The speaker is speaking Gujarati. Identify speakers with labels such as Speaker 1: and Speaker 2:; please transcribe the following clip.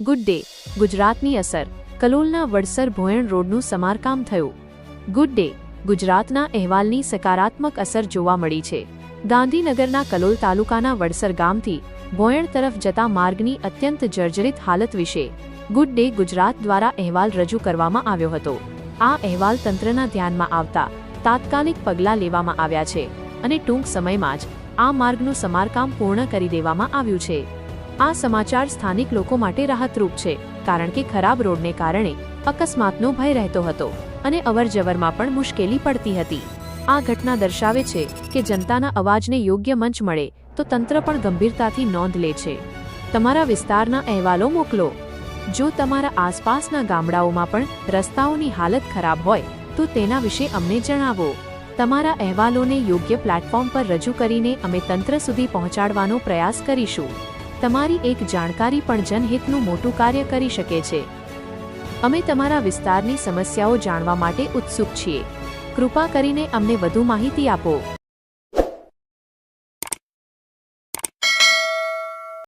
Speaker 1: ગુડ ડે, ગુજરાતની અસર. કલોલના વડસર ભોયણ રોડનું સમારકામ થયું. ગુડ ડે, ગુજરાતના અહેવાલની સકારાત્મક અસર જોવા મળી છે. ગાંધીનગરના કલોલ તાલુકાના વડસર ગામથી ભોયણ તરફ જતા માર્ગની અત્યંત જર્જરિત હાલત વિશે ગુડ ડે ગુજરાત દ્વારા અહેવાલ રજૂ કરવામાં આવ્યો હતો. આ અહેવાલ તંત્રના ધ્યાનમાં આવતા તાત્કાલિક પગલાં લેવામાં આવ્યા છે અને ટૂંક સમયમાં જ આ માર્ગનું સમારકામ પૂર્ણ કરી દેવામાં આવ્યું છે. આ સમાચાર સ્થાનિક લોકો માટે રાહતરૂપ છે, કારણ કે ખરાબ રોડને કારણે અકસ્માતનો ભય રહેતો હતો અને અવરજવરમાં પણ મુશ્કેલી પડતી હતી. આ ઘટના દર્શાવે છે કે જનતાના અવાજને યોગ્ય મંચ મળે તો તંત્ર પણ ગંભીરતાથી નોંધ લે છે. તમારા વિસ્તારના અહેવાલો મોકલો. જો તમારા આસપાસના ગામડાઓમાં પણ રસ્તાઓની હાલત ખરાબ હોય, તો તેના વિશે અમને જણાવો. તમારા અહેવાલોને યોગ્ય પ્લેટફોર્મ પર રજૂ કરીને અમે તંત્ર સુધી પહોંચાડવાનો પ્રયાસ કરીશું. તમારી એક જાણકારી પણ જનહિતનું મોટું કાર્ય કરી શકે છે. અમે તમારા વિસ્તારની સમસ્યાઓ જાણવા માટે ઉત્સુક છીએ. કૃપા કરીને અમને વધુ માહિતી આપો.